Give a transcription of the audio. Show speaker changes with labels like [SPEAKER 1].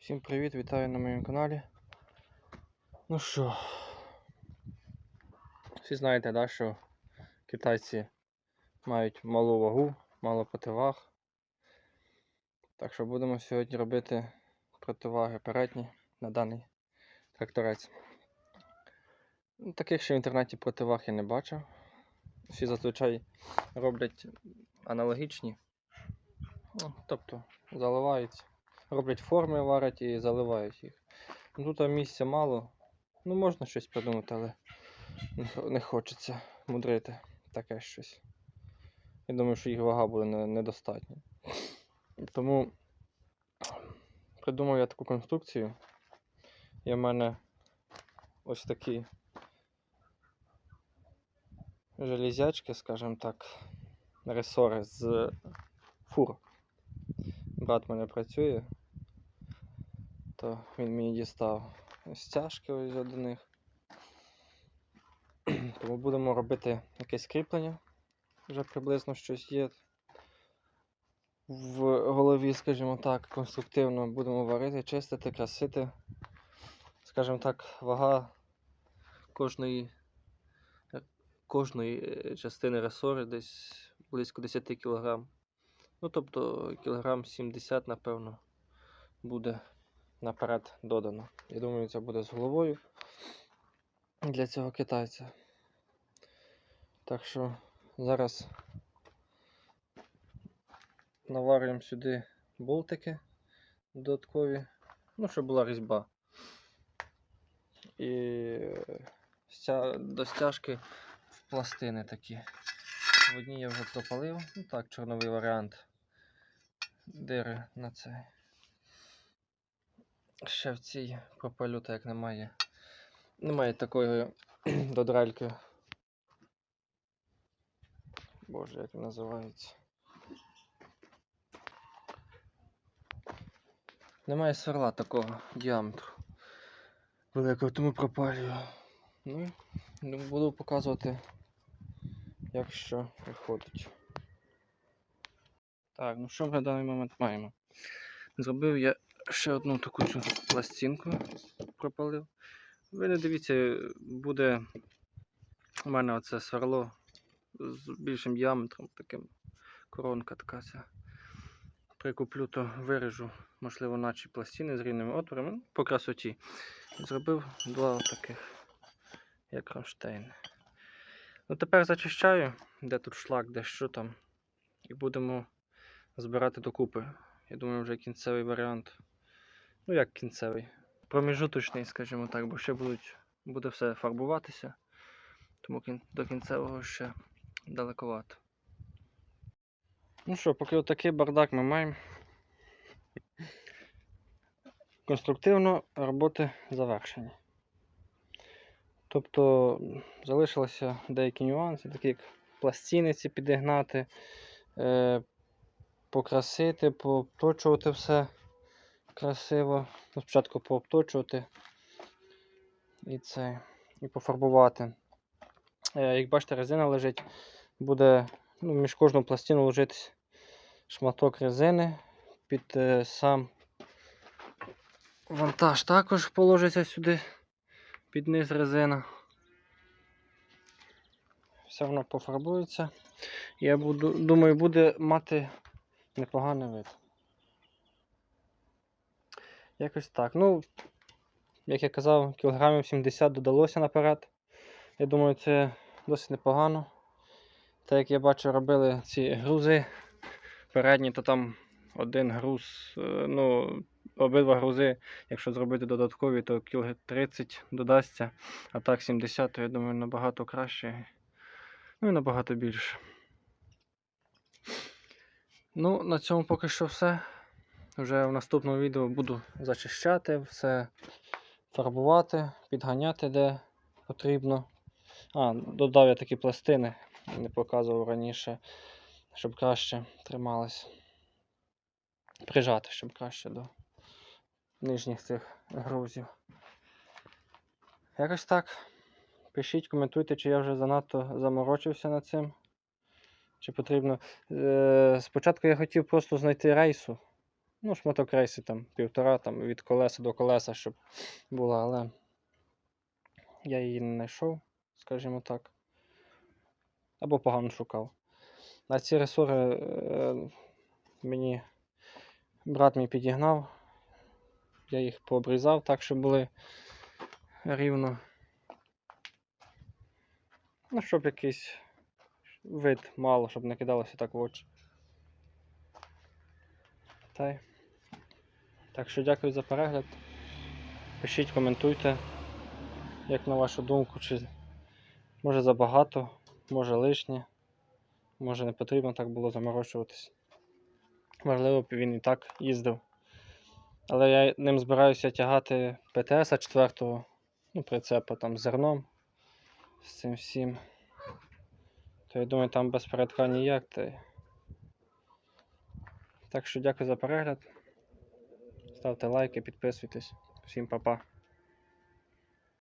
[SPEAKER 1] Всім привіт, вітаю на моєму каналі. Ну що, всі знаєте, да, що китайці мають малу вагу, мало противаг. Так що будемо сьогодні робити противаги передні на даний тракторець. Ну, Таких ще в інтернеті противаг я не бачив. Всі зазвичай роблять аналогічні. Ну, тобто заливають роблять форми, варять і заливають їх. Ну, Тут місця мало. Ну, можна щось придумати, але не хочеться мудрити таке щось. Я думаю, що їх вага буде не- недостатня. Тому придумав я таку конструкцію. Є в мене ось такі железячки, скажімо так, ресори з фур. Брат мене працює, то він мені дістав стяжки ось до них. Тому будемо робити якесь кріплення. Вже приблизно щось є. В голові, скажімо так, конструктивно будемо варити, чистити, красити. Скажімо так, вага кожної, кожної е, частини ресори десь близько 10 кг. Ну, тобто кілограм 70, напевно, буде наперед додано. Я думаю, це буде з головою для цього китайця. Так що зараз наварюємо сюди болтики додаткові, ну, щоб була різьба. І до стяжки в пластини такі. В одній я вже пропалив, ну так, чорновий варіант. Дири на це. Ще в цій пропалю, як немає. Немає такої додральки. Боже, як називається. Немає сверла такого діаметру. Великого, тому пропалюю. Ну, буду показувати, як що виходить. Так, ну що ми на даний момент маємо? Зробив я ще одну таку цю пластинку, пропалив. Ви не дивіться, буде у мене оце сверло з більшим діаметром, таким коронка така ця. Прикуплю, то виріжу, можливо, наче пластини з рівними отворами, ну, по красоті. Зробив два таких, як кронштейни. Ну тепер зачищаю, де тут шлак, де що там. І будемо збирати докупи. Я думаю, вже кінцевий варіант. Ну як кінцевий? Проміжуточний, скажімо так, бо ще будуть, буде все фарбуватися. Тому кін- до кінцевого ще далековато. Ну що, поки отакий бардак ми маємо. Конструктивно роботи завершені. Тобто залишилися деякі нюанси, такі як пластини ці підігнати, е, покрасити, пообточувати все красиво. Спочатку пообточувати і це, і пофарбувати. Е, Як бачите, резина лежить, буде ну, між кожну пластину лежить шматок резини під е, сам вантаж також положиться сюди під низ резина. Все воно пофарбується. Я буду, думаю, буде мати непоганий вид. Якось так. Ну, як я казав, кілограмів 70 додалося наперед. Я думаю, це досить непогано. Так як я бачу, робили ці грузи передні, то там один груз, е, ну, обидва грузи, якщо зробити додаткові, то кіл 30 додасться, а так 70, то я думаю, набагато краще. Ну і набагато більше. Ну, на цьому поки що все. Вже в наступному відео буду зачищати, все фарбувати, підганяти де потрібно. А, додав я такі пластини, не показував раніше, щоб краще трималось. Прижати, щоб краще до нижніх цих грузів. Якось так. Пишіть, коментуйте, чи я вже занадто заморочився над цим. Чи потрібно. Е, спочатку я хотів просто знайти рейсу Ну, шматок там півтора там, від колеса до колеса, щоб була, але я її не знайшов, скажімо так. Або погано шукав. На ці ресори е, мені брат мій підігнав. Я їх пообрізав так, щоб були рівно. Ну, щоб якийсь вид мало, щоб не кидалося так в очі. Та й. Так що дякую за перегляд. Пишіть, коментуйте, як на вашу думку, чи може забагато, може лишнє, може не потрібно так було заморочуватись. Можливо, він і так їздив. Але я ним збираюся тягати ПТС 4 ну, прицепа там з зерном, з цим всім. То я думаю, там без передка ніяк. Та... Так що дякую за перегляд. Ставте лайки, підписуйтесь. Всім па-па.